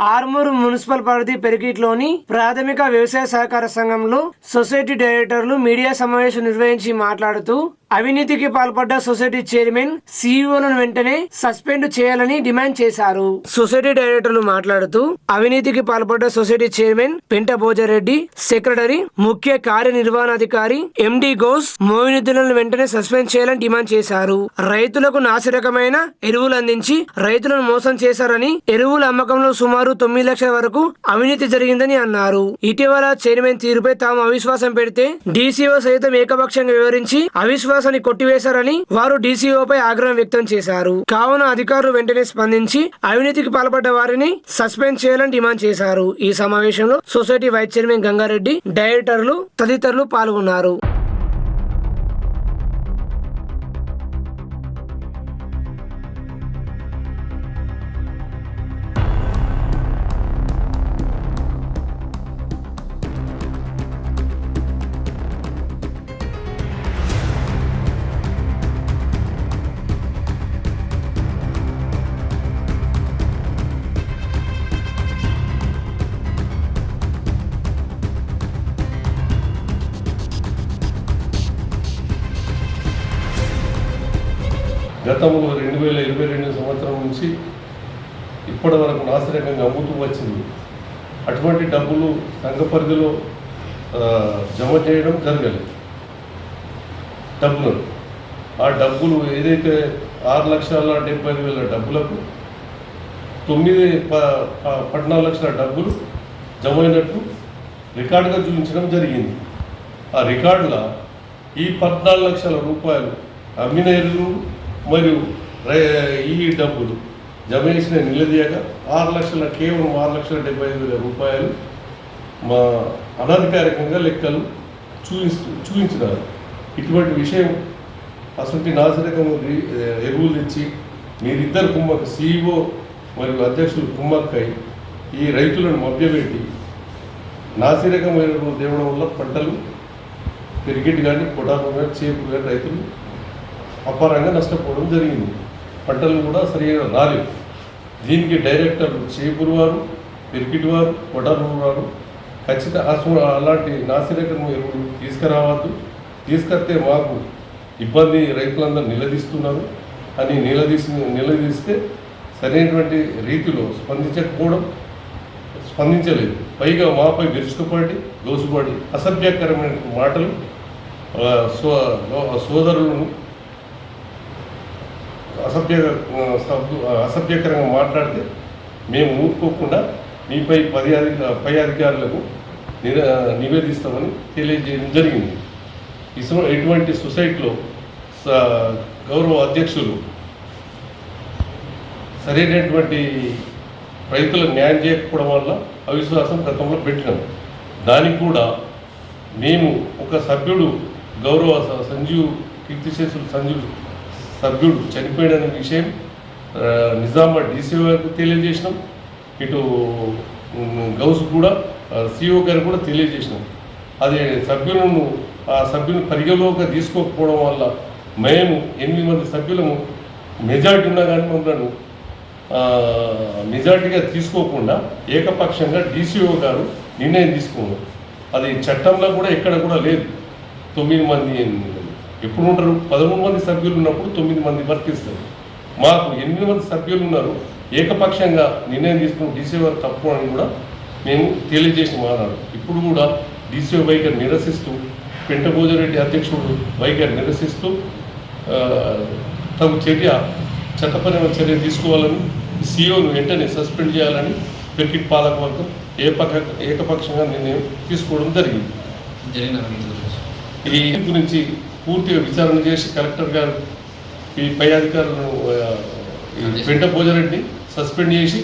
Armoor municipal పరిధి పెరిగిట్లోని ప్రాథమిక వ్యవసాయ సహకార సంఘంలో సొసైటీ డైరెక్టర్లు మీడియా సమావేశం నిర్వహించి మాట్లాడుతూ అవినీతికి పాల్పడ్డ సొసైటీ చైర్మన్ సీఈఓలను వెంటనే సస్పెండ్ చేయాలని డిమాండ్ చేశారు. సొసైటీ డైరెక్టర్లు మాట్లాడుతూ అవినీతికి పాల్పడ్డ సొసైటీ చైర్మన్ పెంట భోజారెడ్డి సెక్రటరీ ముఖ్య కార్యనిర్వహణాధికారి ఎండి ఘోష్ మోయినుద్దీన్లను వెంటనే సస్పెండ్ చేయాలని డిమాండ్ చేశారు. రైతులకు నాసిరకమైన ఎరువులు అందించి రైతులను మోసం చేశారని ఎరువుల అమ్మకంలో సుమారు తొమ్మిది లక్షల వరకు అవినీతి జరిగిందని అన్నారు. ఇటీవల చైర్మన్ తీరుపై తాము అవిశ్వాసం పెడితే డీసీఓ సైతం ఏకపక్షంగా వివరించి అవిశ్వాసాన్ని కొట్టివేశారని వారు డీసీఓపై ఆగ్రహం వ్యక్తం చేశారు. కావున అధికారులు వెంటనే స్పందించి అవినీతికి పాల్పడ్డ వారిని సస్పెండ్ చేయాలని డిమాండ్ చేశారు. ఈ సమావేశంలో సొసైటీ వైస్ చైర్మన్ గంగారెడ్డి డైరెక్టర్లు తదితరులు పాల్గొన్నారు. గతంలో రెండు వేల ఇరవై రెండు సంవత్సరం నుంచి ఇప్పటి వరకు నాసిరకంగా అమ్ముతూ వచ్చింది. అటువంటి డబ్బులు సంఘ పరిధిలో జమ చేయడం జరగలేదు. డబ్బులు. ఆ డబ్బులు ఏదైతే ఆరు లక్షల డెబ్బై ఐదు వేల డబ్బులకు తొమ్మిది ప ప- పద్నాలుగు లక్షల డబ్బులు జమ అయినట్టు రికార్డుగా చూపించడం జరిగింది. ఆ రికార్డుల ఈ పద్నాలుగు లక్షల రూపాయలు అమ్మిన ఎరువులు మరియు రై- ఈ డబ్బులు జమ చేసిన నిలదీయక ఆరు లక్షల కేవలం ఆరు లక్షల డెబ్బై ఐదు వేల రూపాయలు మా అనధికారికంగా లెక్కలు చూపిస్తూ చూపించినారు. ఇటువంటి విషయం అసలు నాసిరకం ఎరువులు తెచ్చి మీరిద్దరు కుమ్మక్క సీఈఓ మరియు అధ్యక్షులు కుమ్మక్కై ఈ రైతులను మభ్యపెట్టి నాసిరకం ఎరువులు తేవడం వల్ల పంటలు క్రికెట్ కానీ పొటాటో కానీ చేపు కానీ రైతులు అపారంగా నష్టపోవడం జరిగింది. పంటలు కూడా సరిగా రాలేవు దీనికి డైరెక్టర్లు చేపూరు వారు పిరికిటి వారు పొటాటో వారు ఖచ్చిత అలాంటి నాసిరకం ఎరువులు తీసుకురావద్దు. తీసుకొస్తే మాకు ఇబ్బంది రైతులందరూ నిలదీస్తున్నారు అని నిలదీసి నిలదీస్తే సరైనటువంటి రీతిలో స్పందించకపోవడం స్పందించలేదు. పైగా మాపై విరుచుకుపడి దోసుపడి అసభ్యకరమైన మాటలు సో సోదరులను అసభ్య అసభ్యకరంగా మాట్లాడితే మేము ఊరుకోకుండా మీపై పది అధిక పై అధికారులకు నివేదిస్తామని తెలియజేయడం జరిగింది. ఇసు ఎటువంటి సొసైటీలో స- గౌరవ అధ్యక్షులు సరైనటువంటి రైతులకు న్యాయం చేయకపోవడం వల్ల అవిశ్వాసం గతంలో పెట్టినాం. దానికి కూడా మేము ఒక సభ్యుడు గౌరవ స- సంజీవ్ కీర్తిశేషులు సంజీవ్ సభ్యుడు చనిపోయిన విషయం నిజామాబాద్ డీసీఓ గారికి తెలియజేసినాం. ఇటు గౌస్ కూడా సిఇఓ గారికి కూడా తెలియజేసినాం. అది సభ్యులను ఆ సభ్యుని పరిగణలోకి తీసుకోకపోవడం వల్ల మేము ఎనిమిది మంది సభ్యులము మెజార్టీ ఉన్నా కానీ మమ్మల్ని మెజార్టీగా తీసుకోకుండా ఏకపక్షంగా డీసీఓ గారు నిర్ణయం తీసుకున్నారు. అది చట్టంలో కూడా ఎక్కడ కూడా లేదు. తొమ్మిది మంది ఎప్పుడు ఉంటారు? పదమూడు మంది సభ్యులు ఉన్నప్పుడు తొమ్మిది మంది వర్తిస్తారు. మాకు ఎనిమిది మంది సభ్యులు ఉన్నారు. ఏకపక్షంగా నిర్ణయం తీసుకున్న డీసీఓ గారు తప్పు అని కూడా మేము తెలియజేసి మాట్లాడు ఇప్పుడు కూడా డీసీఓ వైఖరి నిరసిస్తూ పెంటభోజరెడ్డి అధ్యక్షుడు వైఖరి నిరసిస్తూ తగు చర్య చట్టపరమైన చర్య తీసుకోవాలని సీఓను వెంటనే సస్పెండ్ చేయాలని క్రికెట్ పాలక వర్గం ఏపక ఏకపక్షంగా నిర్ణయం తీసుకోవడం జరిగింది. ఈ గురించి పూర్తిగా విచారణ చేసి కలెక్టర్ గారు ఈ పై అధికారులను పెంట భోజరెడ్డిని సస్పెండ్ చేసి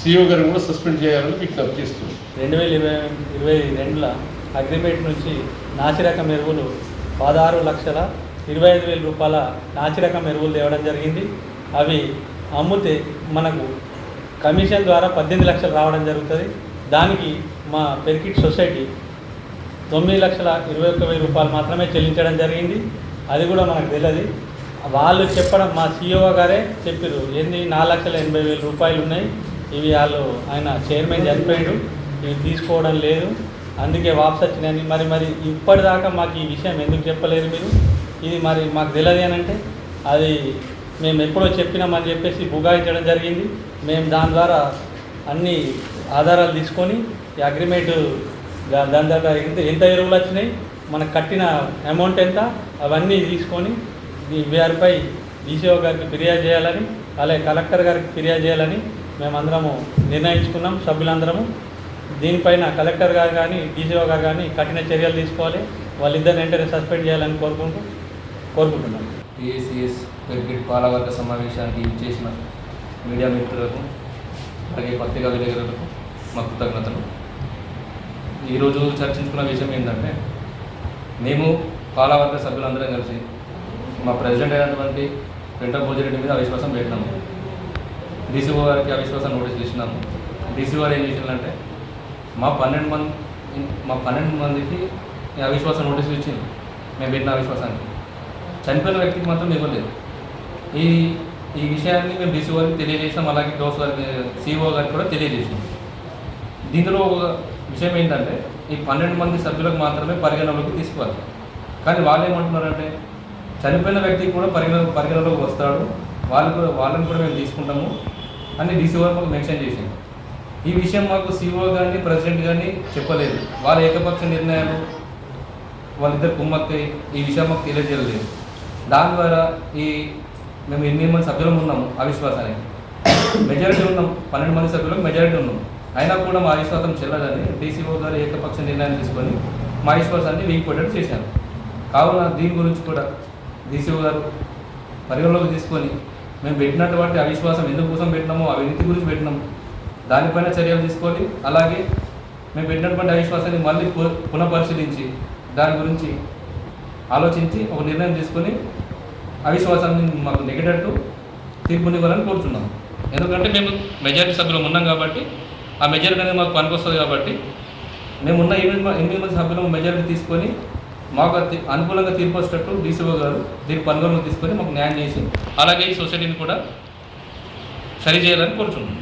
సీఓ గారిని కూడా సస్పెండ్ చేయాలని విజ్ఞప్తి చేస్తుంది రెండు వేల ఇరవై ఇరవై రెండుల అగ్రిమెంట్ నుంచి నాసిరకం ఎరువులు పదహారు లక్షల ఇరవై ఐదు వేల రూపాయల నాసిరకం ఎరువులు తేవడం జరిగింది. అవి అమ్ముతే మనకు కమిషన్ ద్వారా పద్దెనిమిది లక్షలు రావడం జరుగుతుంది. దానికి మా పెరికిట్ సొసైటీ తొమ్మిది లక్షల ఇరవై ఒక్క వెయ్యి రూపాయలు మాత్రమే చెల్లించడం జరిగింది. అది కూడా మనకు తెలియదు వాళ్ళు చెప్పడం మా సిఇఓ గారే చెప్పారు ఏంది? నాలుగు లక్షల ఎనభై వేల రూపాయలు ఉన్నాయి. ఇవి వాళ్ళు ఆయన చైర్మన్ చనిపోయాడు. ఇవి తీసుకోవడం లేదు. అందుకే వాపసు వచ్చినాయని మరి మరి ఇప్పటిదాకా మాకు ఈ విషయం ఎందుకు చెప్పలేదు మీరు? ఇది మరి మాకు తెలియదు అని అంటే అది మేము ఎప్పుడో చెప్పినామని చెప్పేసి బుగాయించడం జరిగింది. మేము దాని ద్వారా అన్ని ఆధారాలు తీసుకొని ఈ అగ్రిమెంట్ దాని ద్వారా ఎంత ఎంత ఎరువులు వచ్చినాయి మనకు కట్టిన అమౌంట్ ఎంత అవన్నీ తీసుకొని ఈ వీఆర్పై డీసీఓ గారికి ఫిర్యాదు చేయాలని అలాగే కలెక్టర్ గారికి ఫిర్యాదు చేయాలని మేమందరము నిర్ణయించుకున్నాం సభ్యులందరము. దీనిపైన కలెక్టర్ గారు కానీ డీసీఓ గారు కానీ కఠిన చర్యలు తీసుకోవాలి. వాళ్ళిద్దరిని వెంటనే సస్పెండ్ చేయాలని కోరుకుంటూ కోరుకుంటున్నాం. టీఎస్సీఎస్ క్రికెట్ పాలవర్గ సమావేశానికి ఇచ్చేసిన మీడియా మిత్రులకు అలాగే పత్రికా విలేకరులకు మా కృతజ్ఞతలు. ఈరోజు చర్చించుకున్న విషయం ఏంటంటే మేము పాలవర్గ సభ్యులందరం కలిసి మా ప్రెసిడెంట్ అయినటువంటి వెంట భోజిరెడ్డి మీద అవిశ్వాసం పెట్టినాము. డీసీఓ గారికి అవిశ్వాసం నోటీస్ ఇచ్చినాము. డీసీఓ గారు ఏం చేసిందంటే మా పన్నెండు మంది మా పన్నెండు మందికి అవిశ్వాసం నోటీసులు ఇచ్చింది మేము పెట్టిన అవిశ్వాసానికి చనిపోయిన వ్యక్తికి మాత్రం ఇవ్వలేదు. ఈ ఈ విషయాన్ని మేము డీసీ గారికి తెలియజేసినాం అలాగే డోస్ గారికి సిఓ గారికి కూడా తెలియజేసినాం. దీంట్లో ఒక విషయం ఏంటంటే ఈ పన్నెండు మంది సభ్యులకు మాత్రమే పరిగణలోకి తీసుకోవాలి. కానీ వాళ్ళు ఏమంటున్నారంటే చనిపోయిన వ్యక్తికి కూడా పరిగణ పరిగణలోకి వస్తాడు. వాళ్ళు కూడా వాళ్ళని కూడా మేము తీసుకుంటాము అని డీసీ వారు మాకు మెన్షన్ చేసింది ఈ విషయం మాకు సీఓ కానీ ప్రెసిడెంట్ కానీ చెప్పలేదు. వాళ్ళ ఏకపక్ష నిర్ణయాలు వాళ్ళిద్దరు కుమ్మక్కై ఈ విషయం మాకు తెలియజేయలేదు. దాని ద్వారా ఈ మేము ఎనిమిది మంది సభ్యులం ఉన్నాము అవిశ్వాసానికి. మెజారిటీ ఉన్నాం పన్నెండు మంది సభ్యులకు మెజారిటీ ఉన్నాం. అయినా కూడా మా అవిశ్వాసం చెల్లదని డీసీఓ గారు ఏకపక్ష నిర్ణయం తీసుకొని మా అవిశ్వాసాన్ని వీగిపోయేటట్టు చేశారు. కావున దీని గురించి కూడా డీసీఓ గారు పరిగణలోకి తీసుకొని మేము పెట్టినటువంటి అవిశ్వాసం ఎందుకు కోసం పెట్టినామో అవినీతి గురించి పెట్టినాం. దానిపైన చర్యలు తీసుకొని అలాగే మేము పెట్టినటువంటి అవిశ్వాసాన్ని మళ్ళీ పు- పునఃపరిశీలించి దాని గురించి ఆలోచించి ఒక నిర్ణయం తీసుకొని అవిశ్వాసాన్ని మాకు నెగేటట్టు తీర్పునివ్వాలని కోరుతున్నాం ఎందుకంటే మేము మెజారిటీ సభ్యులు ఉన్నాం కాబట్టి ఆ మెజారిటీ అనేది మాకు పనికొస్తుంది కాబట్టి మేము ఉన్న ఎనిమిది ఎనిమిది మంది సభ్యులు మెజారిటీ తీసుకొని మాకు అది అనుకూలంగా తీర్పు వచ్చేటట్టు డీసీఓ గారు దీన్ని పనుగోలు తీసుకొని మాకు న్యాయం చేసి అలాగే ఈ సొసైటీని కూడా సరి చేయాలని కోరుచున్నాం.